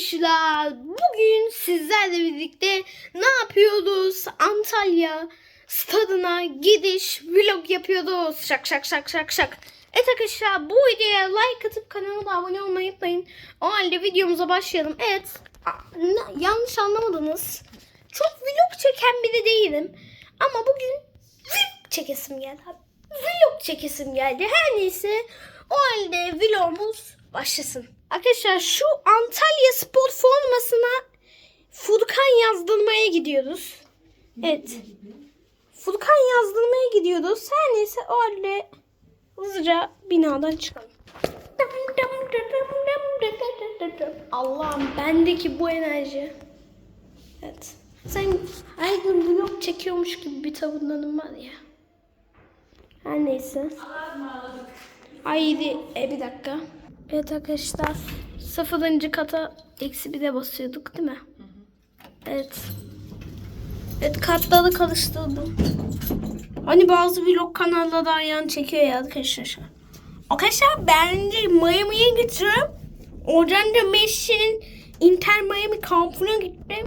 arkadaşlar bugün sizlerle birlikte ne yapıyoruz? Antalya stadına gidiş vlog yapıyoruz. Şak şak şak şak şak. Evet arkadaşlar bu videoya like atıp kanalıma abone olmayı unutmayın. O halde videomuza başlayalım. Evet yanlış anlamadınız. Çok vlog çeken biri değilim. Ama bugün vlog çekesim geldi. Vlog çekesim geldi. Her neyse o halde vlogumuz başlasın. Arkadaşlar şu Antalya spor formasına Furkan yazdırmaya gidiyoruz. Evet. Furkan yazdırmaya gidiyoruz. Her neyse o halde hızlıca binadan çıkalım. Allah'ım bendeki bu enerji. Evet. Sen her gün vlog çekiyormuş gibi bir tavırların var ya. Her neyse. Haydi e, bir dakika. Evet arkadaşlar. Sıfırıncı kata eksi bir de basıyorduk değil mi? Evet. Evet kartları karıştırdım. Hani bazı vlog kanalları ayağını çekiyor ya arkadaşlar. Arkadaşlar ben de Miami'ye gittim. Oradan da Messi'nin Inter Miami kampına gittim.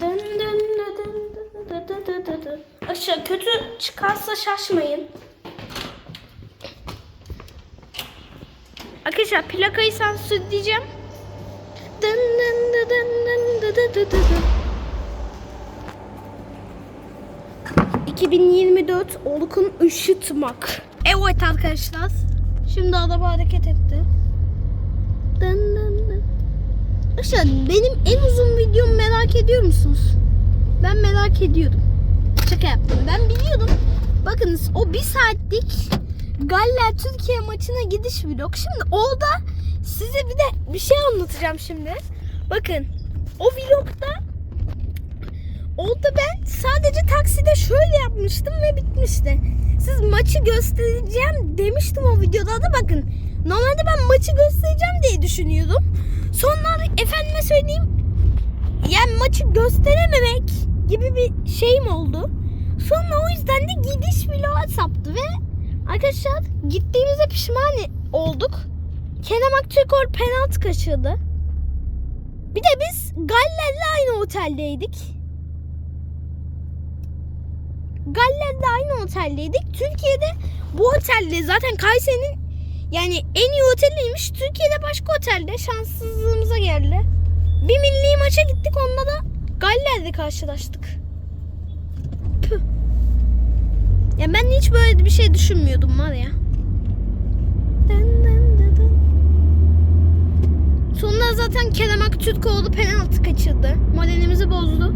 Dın dın. Aşağı kötü çıkarsa şaşmayın. Arkadaşlar plakayı sansürleyeceğim. Dın dın dın dın dın dın dın dın. 2024 Oluk'un ışıtmak. Evet arkadaşlar. Şimdi araba hareket etti. Dın dın dın. Arkadaşlar benim en uzun videomu merak ediyor musunuz? Ben merak ediyorum. Şaka yaptım. Ben biliyordum. Bakınız o bir saatlik Galler Türkiye maçına gidiş vlog. Şimdi orada size bir de bir şey anlatacağım şimdi. Bakın o vlogda orada ben sadece takside şöyle yapmıştım ve bitmişti. Siz maçı göstereceğim demiştim o videoda da bakın. Normalde ben maçı göstereceğim diye düşünüyordum. Sonra efendime söyleyeyim yani maçı gösterememek gibi bir şeyim oldu. Sonra o yüzden de gidiş vlogu saptı ve arkadaşlar gittiğimize pişman olduk. Kerem Aktürkoğlu penaltı kaçırdı. Bir de biz Galler'le aynı oteldeydik. Galler'de aynı oteldeydik. Türkiye'de bu otelde zaten Kayseri'nin yani en iyi oteliymiş. Türkiye'de başka otelde şanssızlığımıza geldi. Bir milli maça gittik onunla da Galler'de karşılaştık. Ya ben hiç böyle bir şey düşünmüyordum var ya. Sonra zaten Kerem Aktürkoğlu penaltı kaçırdı. Modelimizi bozdu.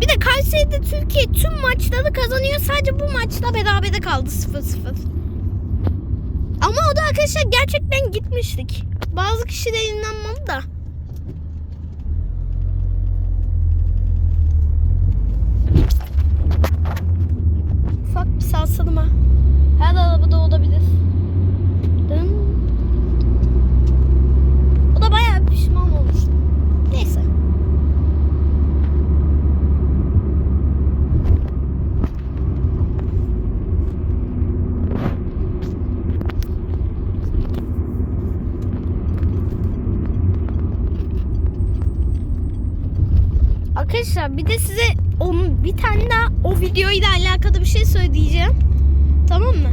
Bir de Kayseri'de Türkiye tüm maçları kazanıyor. Sadece bu maçta berabere kaldı 0-0. Ama o da arkadaşlar gerçekten gitmiştik. Bazı kişiler inanmalı da. Ufak bir salsalama. Her arabada olabilir. Dın. O da bayağı pişman olmuştu. Neyse. Arkadaşlar bir de size onun bir tane daha o videoyla alakalı bir şey söyleyeceğim. Tamam mı?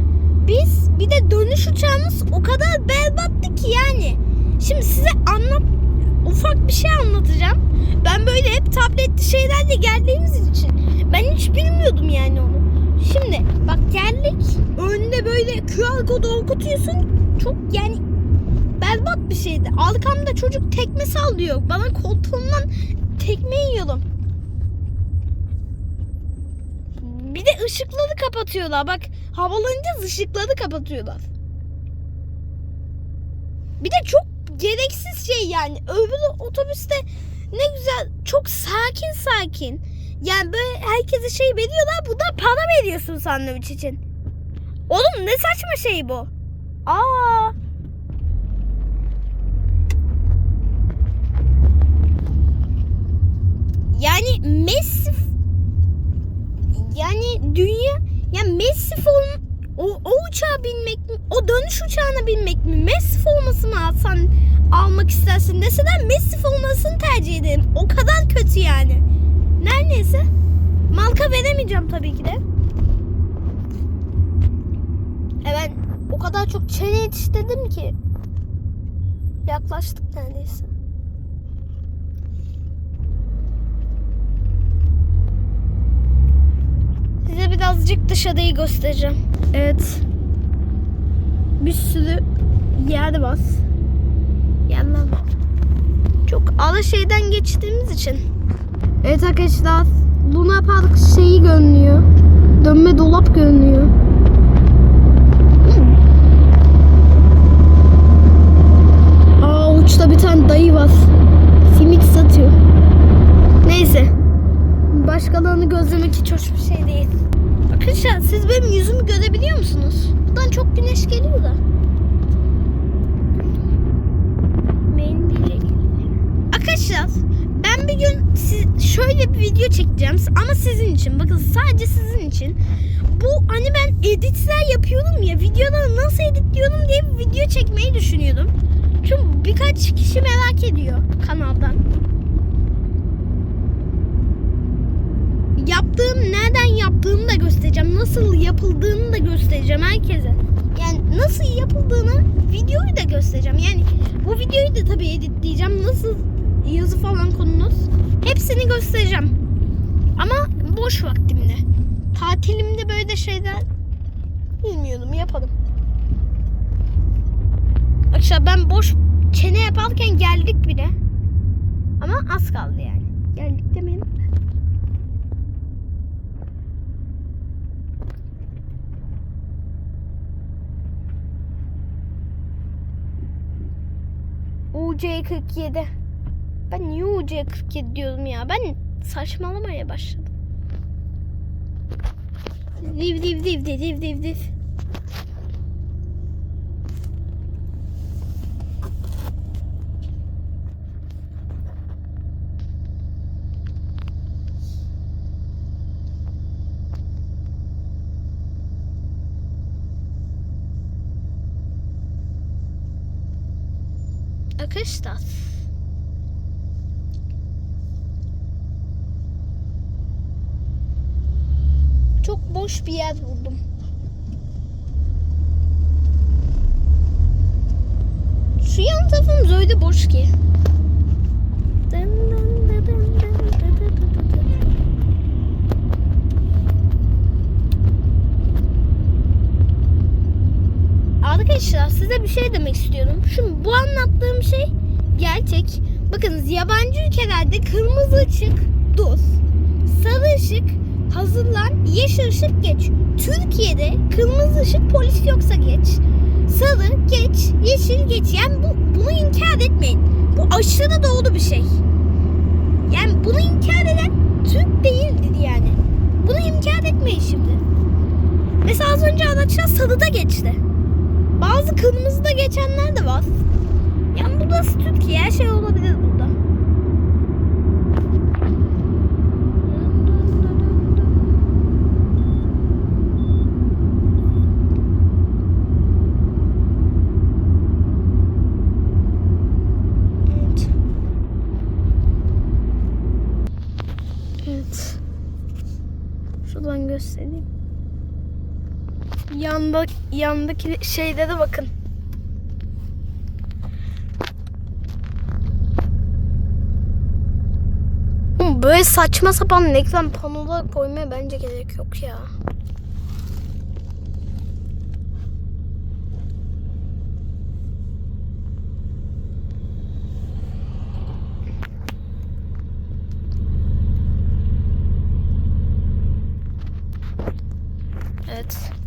Biz bir de dönüş uçağımız o kadar berbattı ki yani. Şimdi size anlat ufak bir şey anlatacağım. Ben böyle hep tabletli şeylerle geldiğimiz için ben hiç bilmiyordum yani onu. Şimdi bak geldik önde böyle QR kodu okutuyorsun. Çok yani berbat bir şeydi. Arkamda çocuk tekme sallıyor. Bana koltuğumdan tekme yiyorum. Bir de ışıkları kapatıyorlar. Bak havalanınca ışıkları kapatıyorlar. Bir de çok gereksiz şey yani. Öbür otobüste ne güzel çok sakin sakin. Yani böyle herkese şey veriyorlar. Bu da para veriyorsun sandviç için. Oğlum ne saçma şey bu. Aa. Yani Messi yani dünya ya Messi falan o, o uçağa binmek dönüş uçağına binmek mi? Messi forması mı alsan almak istersin deseler Messi formasını tercih ederim. O kadar kötü yani. Neredeyse. Marka veremeyeceğim tabii ki de. Ben o kadar çok çene yetiştirdim ki. Yaklaştık neredeyse. Birazcık dışarıyı göstereceğim. Evet. Bir sürü yer var. Yerler var. Çok ala şeyden geçtiğimiz için. Evet arkadaşlar. Luna Park şeyi görünüyor. Dönme dolap görünüyor. Hmm. Aa uçta bir tane dayı var. Simit satıyor. Neyse. Başkalarını gözlemek hiç hoş bir şey değil. Arkadaşlar siz benim yüzümü görebiliyor musunuz? Buradan çok güneş geliyor da. Arkadaşlar ben bir gün şöyle bir video çekeceğim ama sizin için. Bakın sadece sizin için. Bu hani ben editler yapıyorum ya videoları nasıl editliyorum diye bir video çekmeyi düşünüyordum. Çünkü birkaç kişi merak ediyor kanaldan. Yaptığım nereden yaptığımı da göstereceğim. Nasıl yapıldığını da göstereceğim herkese. Yani nasıl yapıldığını videoyu da göstereceğim. Yani bu videoyu da tabii editleyeceğim. Nasıl yazı falan konunuz. Hepsini göstereceğim. Ama boş vaktimde. Tatilimde böyle şeyler bilmiyordum yapalım. Arkadaşlar ben boş çene yaparken geldik bile. Ama az kaldı yani. Geldik demeyelim de. UC47. Ben niye UC47 diyorum ya? Ben saçmalamaya başladım. Div div div div div div div. Arkadaşlar. Çok boş bir yer buldum. Şu yan tarafımız öyle boş ki. Arkadaşlar size bir şey demek istiyorum. Şimdi bu anlattığım şey gerçek. Bakınız yabancı ülkelerde kırmızı ışık dur. Sarı ışık hazırlan, yeşil ışık geç. Türkiye'de kırmızı ışık polis yoksa geç. Sarı geç, yeşil geç. Yani bu, bunu inkar etmeyin. Bu aşırı doğru bir şey. Yani bunu inkar eden Türk değildir yani. Bunu inkar etmeyin şimdi. Mesela az önce araçlar sarıda geçti. Bazı kırmızıda geçenler de var. Yani bu da Türkiye her şey olabilir. Evet. Evet. Şuradan göstereyim. Yanda, yandaki şeylere bakın. Oğlum Böyle saçma sapan reklam panolar koymaya bence gerek yok ya. Evet.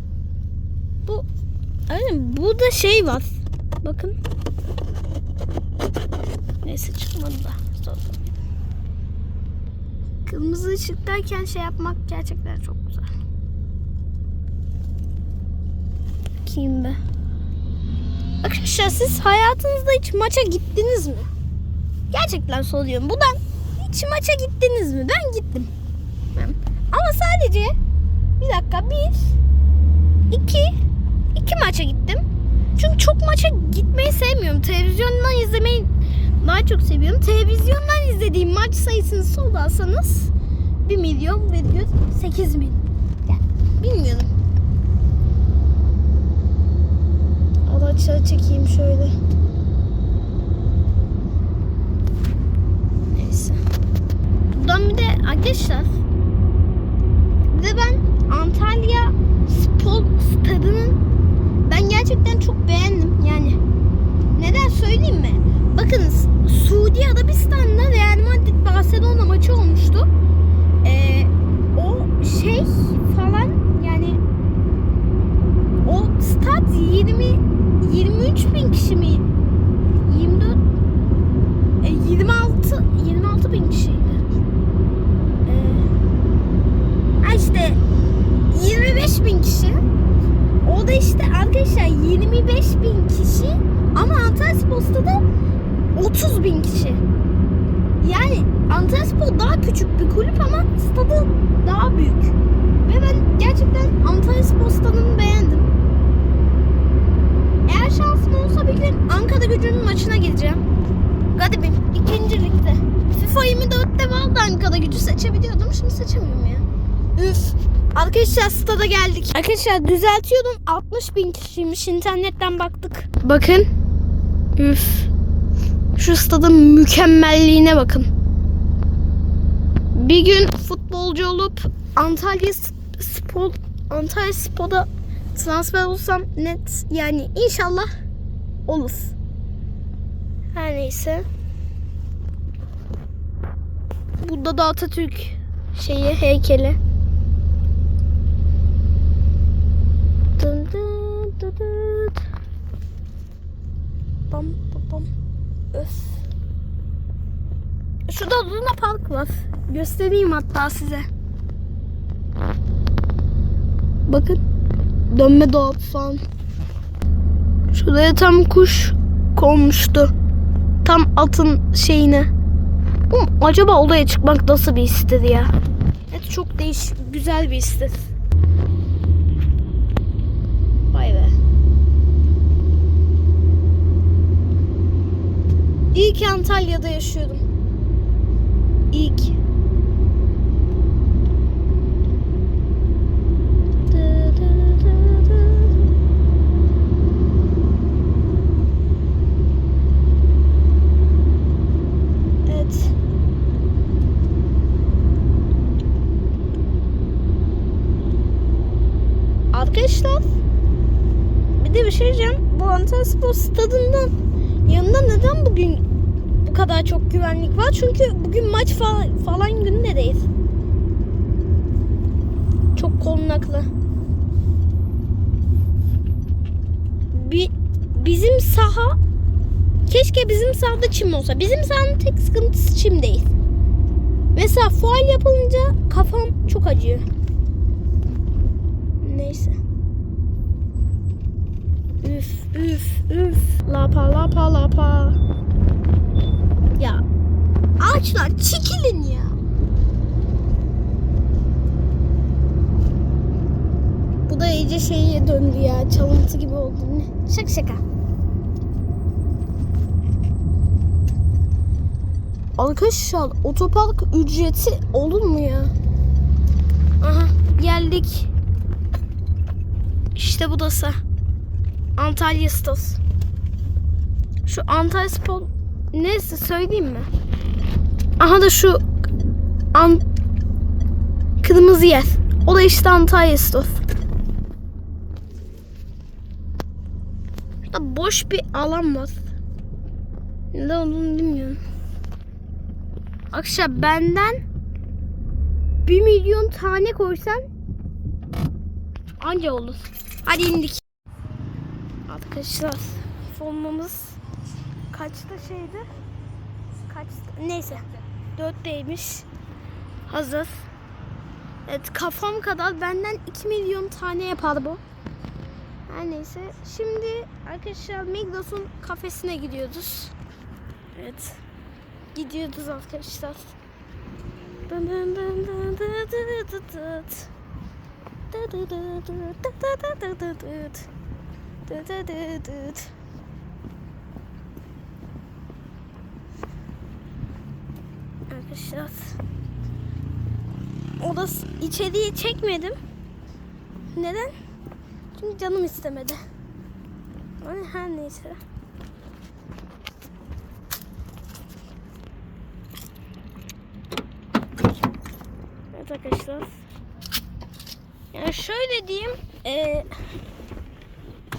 Burada şey var. Bakın. Neyse çıkmadı da. Kırmızı ışıktayken şey yapmak gerçekten çok güzel. Bakayım be. Arkadaşlar siz hayatınızda hiç maça gittiniz mi? Gerçekten soruyorum. Buradan hiç maça gittiniz mi? Ben gittim. Ama sadece bir dakika bir iki iki maça gittim. Çok maça gitmeyi sevmiyorum. Televizyondan izlemeyi daha çok seviyorum. Televizyondan izlediğim maç sayısını sorarsanız 1 milyon virgül 8 bin. Yani bilmiyorum. Araçları çekeyim şöyle. Neyse. Buradan bir de arkadaşlar ve ben Antalya Spor Stadı'nın gerçekten çok beğendim. Yani neden söyleyeyim mi? Bakınız Suudi Arabistan'da Real Madrid Barcelona maçı olmuştu. Ee, o şey falan yani o stat 20 23 bin kişi mi? 24 e, 26 26 bin kişiydi. Ee, işte 25 bin kişi. O da işte arkadaşlar 25 bin kişi ama Antalyaspor'da da 30 bin kişi. Yani Antalyaspor daha küçük bir kulüp ama stadı daha büyük. Ve ben gerçekten Antalyaspor stadını beğendim. Eğer şansım olsa bir gün Ankara gücünün maçına gideceğim. Garibim ikinci ligde. FIFA 24'te vardı Ankara gücü seçebiliyordum. Şimdi seçemiyorum ya. Üf. Arkadaşlar stada geldik. Arkadaşlar düzeltiyordum. 60 bin kişiymiş. internetten baktık. Bakın. Üf. Şu stadın mükemmelliğine bakın. Bir gün futbolcu olup Antalya Spor Antalya Spor'a transfer olsam net yani inşallah olur. Her neyse. Burada da Atatürk şeyi heykeli. Dın dın dın dın. Bam bam. Öf. Şurada Luna Park var. Göstereyim hatta size. Bakın. Dönme dolap falan. Şuraya tam kuş konmuştu. Tam atın şeyine. Oğlum, acaba odaya çıkmak nasıl bir histir ya? Evet çok değişik, güzel bir histir. İyi ki Antalya'da yaşıyordum. İyi ki. Evet. Arkadaşlar bir de bir şey diyeceğim. Bu Antalyaspor stadından yanında neden bugün bu kadar çok güvenlik var? Çünkü bugün maç falan, falan günü değil. Çok korunaklı. Bir, bizim saha keşke bizim sahada çim olsa. Bizim sahanın tek sıkıntısı çim değil. Mesela faal yapılınca kafam çok acıyor. Neyse. Üf üf üf. Lapa lapa lapa. Ya ağaçlar çekilin ya. Bu da iyice şeye döndü ya. Çalıntı gibi oldu. Ne? Şaka şaka. Arkadaşlar otopark ücreti olur mu ya? Aha geldik. İşte bu da sa. Antalya Stos. Şu Antalya Spor neyse söyleyeyim mi? Aha da şu an kırmızı yer. O da işte Antalya Stos. Şurada boş bir alan var. Ne olduğunu bilmiyorum. Akşam benden 1 milyon tane koysan anca olur. Hadi indik. Arkadaşlar formamız kaçta şeydi? Kaçta? Neyse. Dörtteymiş. Hazır. Evet kafam kadar benden 2 milyon tane yapar bu. Her neyse. Şimdi arkadaşlar Migros'un kafesine gidiyoruz. Evet. Gidiyoruz arkadaşlar. Arkadaşlar. Odası içeriği çekmedim. Neden? Çünkü canım istemedi. Yani her neyse. Evet arkadaşlar. Yani şöyle diyeyim. E,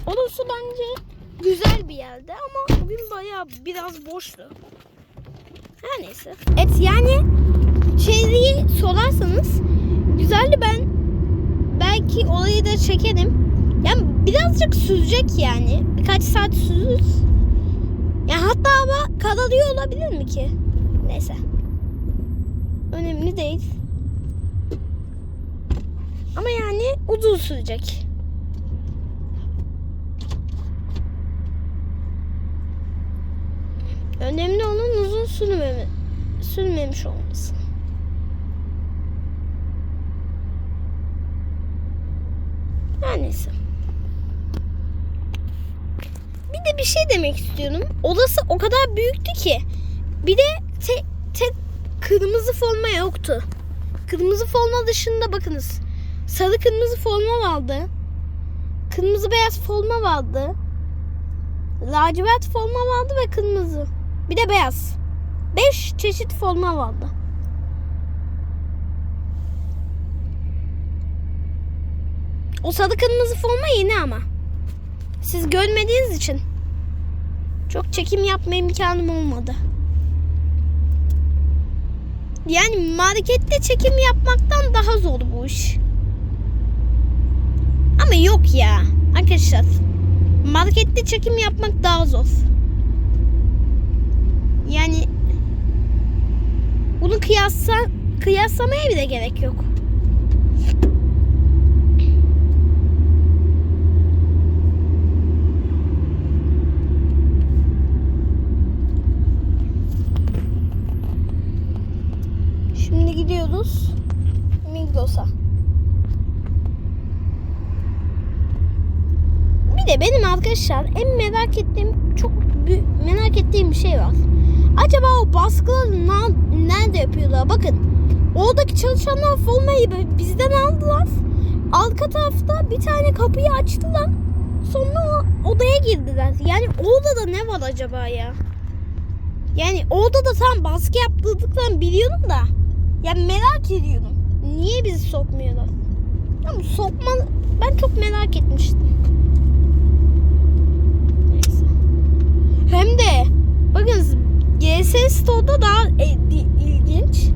odası bence güzel bir yerde ama bugün bayağı biraz boştu. Her neyse. Evet yani şeyi sorarsanız güzeldi ben belki olayı da çekerim. Yani birazcık sürecek yani. Birkaç saat süzür. Ya hatta ama kararıyor olabilir mi ki? Neyse. Önemli değil. Ama yani uzun sürecek. Önemli olan uzun sürmemi, sürmemiş olması. Her neyse. Bir de bir şey demek istiyorum. Odası o kadar büyüktü ki. Bir de tek tek kırmızı forma yoktu. Kırmızı forma dışında bakınız. Sarı kırmızı forma vardı. Kırmızı beyaz forma vardı. Lacivert forma vardı ve kırmızı. Bir de beyaz. Beş çeşit forma vardı. O sarı kırmızı forma yeni ama. Siz görmediğiniz için çok çekim yapma imkanım olmadı. Yani markette çekim yapmaktan daha zor bu iş. Ama yok ya. Arkadaşlar markette çekim yapmak daha zor. Yani bunu kıyasla kıyaslamaya bile gerek yok. Şimdi gidiyoruz Migros'a. Bir de benim arkadaşlar en merak ettiğim çok merak ettiğim bir şey var. Acaba o baskıları nerede yapıyorlar? Bakın oradaki çalışanlar formayı bizden aldılar. Arka tarafta bir tane kapıyı açtılar. Sonra odaya girdiler. Yani orada da ne var acaba ya? Yani orada da tam baskı yaptırdıklarını biliyorum da. Ya merak ediyorum. Niye bizi sokmuyorlar? Ama sokma ben çok merak etmiştim. Neyse. Hem de bakın GS Store'da daha e, ilginç.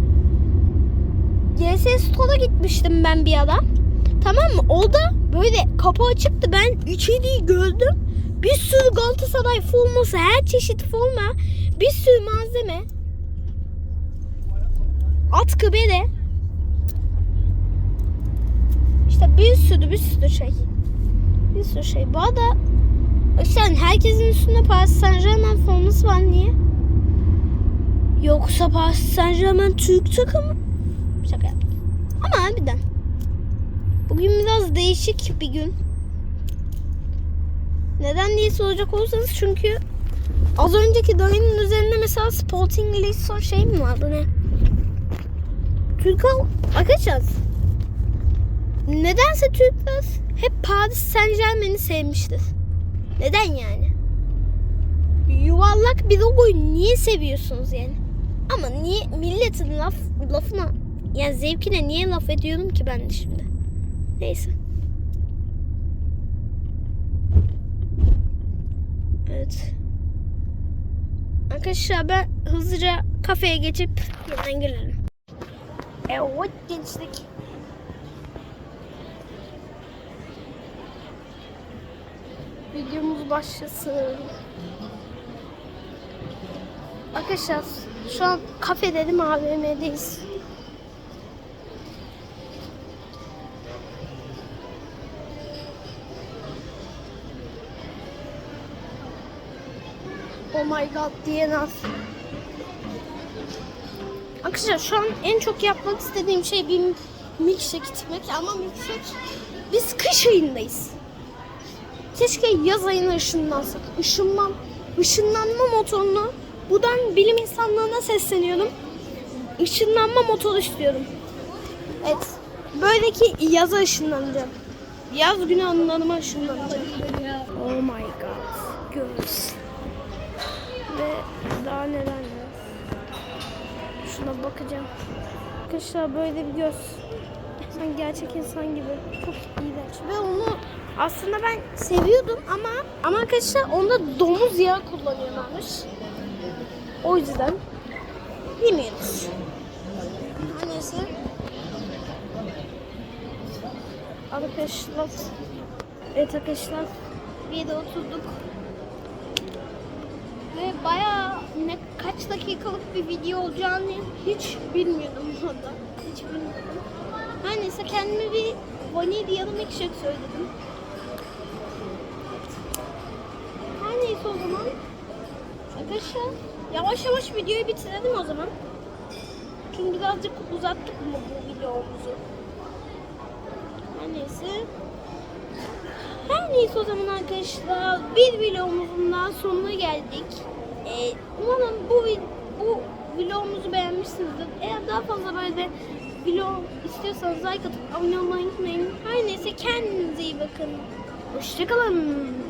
GS Store'a gitmiştim ben bir ara. Tamam mı? Orada böyle kapı açıktı. Ben içeriği gördüm. Bir sürü Galatasaray forması, her çeşit forma, bir sürü malzeme. Atkı bere. İşte bir sürü bir sürü şey. Bir sürü şey. Bu arada işte herkesin üstünde Paris Saint Germain forması var niye? Yoksa Paris Saint Germain Türk takımı? Şaka yaptım. Ama harbiden. Bugün biraz değişik bir gün. Neden diye soracak olursanız çünkü az önceki dayının üzerinde mesela Sporting Lisbon şey mi vardı ne? Türk arkadaşlar nedense Türkler hep Paris Saint Germain'i sevmiştir. Neden yani? Yuvarlak bir logoyu niye seviyorsunuz yani? Ama niye milletin laf lafına yani zevkine niye laf ediyorum ki ben de şimdi? Neyse. Evet. Arkadaşlar ben hızlıca kafeye geçip yeniden gelirim. Evet gençlik. Videomuz başlasın. Arkadaşlar şu an kafe dedim AVM'deyiz. Oh my god diye nasıl? Arkadaşlar şu an en çok yapmak istediğim şey bir milkshake içmek ama milkshake biz kış ayındayız. Keşke yaz ayına ışınlansak. Işınlan, ışınlanma motorunu buradan bilim insanlarına sesleniyorum. ışınlanma motoru istiyorum. Evet. Böyle ki yaza ışınlanacağım. Yaz günü anılarıma ışınlanacağım. Oh my god. Göz. Ve daha neler neler. Şuna bakacağım. Arkadaşlar böyle bir göz. Sen gerçek insan gibi. Çok iğrenç. Ve onu aslında ben seviyordum ama ama arkadaşlar onda domuz yağı kullanıyorlarmış. O yüzden yemiyoruz. Neyse. Arkadaşlar. Evet arkadaşlar. Bir de oturduk. Ve bayağı ne kaç dakikalık bir video olacağını hiç bilmiyordum orada. Hiç bilmiyordum. Her neyse kendime bir vanilyalı milkshake söyledim. Her neyse o zaman arkadaşlar yavaş yavaş videoyu bitirelim o zaman. Çünkü birazcık uzattık mı bu videomuzu? Her neyse. Her neyse o zaman arkadaşlar bir vlogumuzun daha sonuna geldik. Ee, umarım bu bu vlogumuzu beğenmişsinizdir. Eğer daha fazla böyle vlog istiyorsanız like atıp abone olmayı unutmayın. Her neyse kendinize iyi bakın. Hoşçakalın.